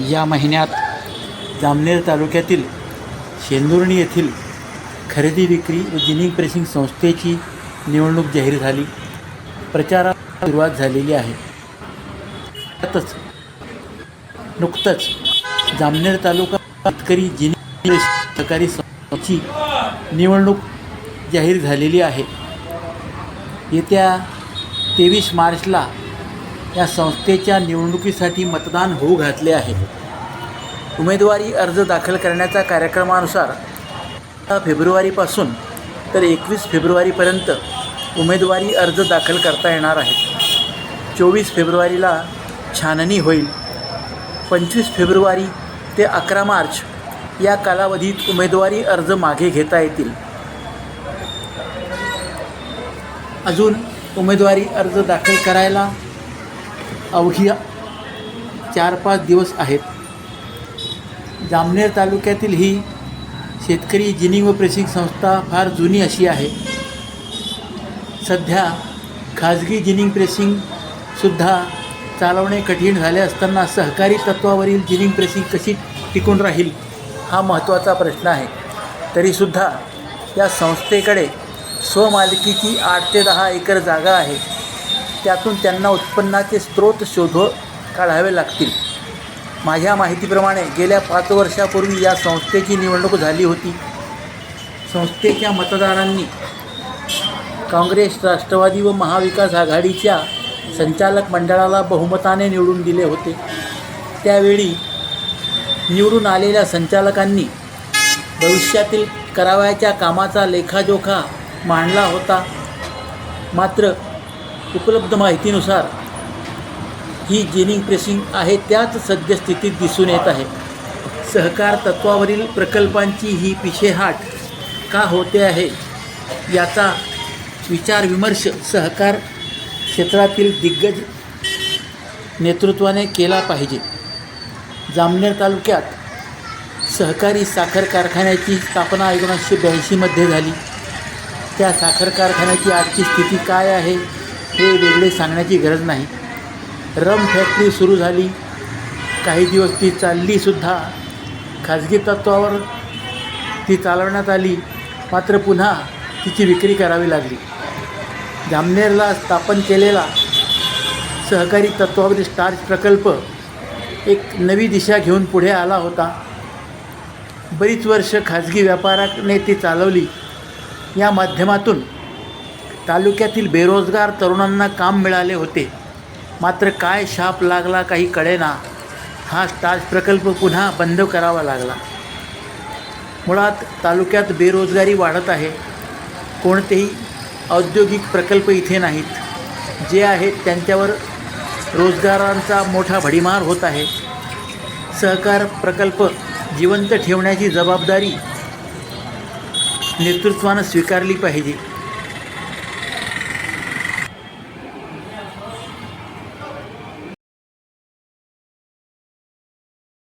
या महिन्यात जामनेर तालुक्यातील शेंदुर्णी येथील खरेदी विक्री व जिनिंग प्रेसिंग संस्थेची निवडणूक जाहीर झाली. प्रचाराला सुरुवात झालेली आहे. त्यातच नुकतंच जामनेर तालुका शेतकरी जिनिंग सहकारी संस्थेची निवडणूक जाहीर झालेली आहे. येत्या तेवीस मार्चला या संस्थेच्या निवडणुकीसाठी मतदान होऊ घातले आहे. उमेदवारी अर्ज दाखल करण्याच्या कार्यक्रमानुसार फेब्रुवारीपासून तर एकवीस फेब्रुवारीपर्यंत उमेदवारी अर्ज दाखल करता येणार आहे. चोवीस फेब्रुवारीला छाननी होईल. पंचवीस फेब्रुवारी ते अकरा मार्च या कालावधीत उमेदवारी अर्ज मागे घेता येतील. अजून उमेदवारी अर्ज दाखल करायला अवघी चार पाच दिवस आहेत. जामनेर तालुक्यातील ही शेतकरी जिनिंग व प्रेसिंग संस्था फार जुनी अशी आहे. सध्या खाजगी जिनिंग प्रेसिंगसुद्धा चालवणे कठीण झाले असताना सहकारी तत्वावरील जिनिंग प्रेसिंग कशी टिकून राहील हा महत्त्वाचा प्रश्न आहे. तरीसुद्धा या संस्थेकडे स्वमालकीची आठ ते दहा एकर जागा आहे. त्यातून त्यांना उत्पन्नाचे स्रोत शोध काढावे लागतील. माझ्या माहितीप्रमाणे गेल्या पाच वर्षापूर्वी या संस्थेची निवडणूक झाली होती. संस्थेच्या मतदारांनी काँग्रेस राष्ट्रवादी व महाविकास आघाडीच्या संचालक मंडळाला बहुमताने निवडून दिले होते. त्यावेळी निवडून आलेल्या संचालकांनी भविष्यातील करावयाच्या कामाचा लेखाजोखा मांडला होता. मात्र उपलब्ध माहितीनुसार ही जिनिंग प्रेसिंग आहे त्याच सद्यस्थितीत दिसून येत आहे. सहकार तत्वावरील प्रकल्पांची ही पिछेहाट का होते आहे याचा विचारविमर्श सहकार क्षेत्रातील दिग्गज नेतृत्वाने केला पाहिजे. जामनेर तालुक्यात सहकारी साखर कारखान्याची स्थापना एकोणीसशे ब्याऐंशीमध्ये झाली. त्या साखर कारखान्याची आजची स्थिती काय आहे? हे वेगळे सांगण्याची गरज नाही. रम फॅक्टरी सुरू झाली. काही दिवस ती चाललीसुद्धा खाजगी तत्वावर ती चालवण्यात आली. मात्र पुन्हा तिची विक्री करावी लागली. जामनेरला स्थापन केलेला सहकारी तत्वावरील स्टार्च प्रकल्प एक नवी दिशा घेऊन पुढे आला होता. बरीच वर्ष खाजगी व्यापाराने ती चालवली. या माध्यमातून तालुक्यातील बेरोजगार तरुणांना काम मिळाले होते. मात्र काय शाप लागला काही कळेना हा स्टार्च प्रकल्प पुन्हा बंद करावा लागला. मुळात तालुक्यात बेरोजगारी वाढत आहे. कोणतेही औद्योगिक प्रकल्प इथे नाहीत. जे आहेत त्यांच्यावर रोजगारांचा मोठा भडीमार होत आहे. सहकार प्रकल्प जिवंत ठेवण्याची जबाबदारी नेतृत्वानं स्वीकारली पाहिजे.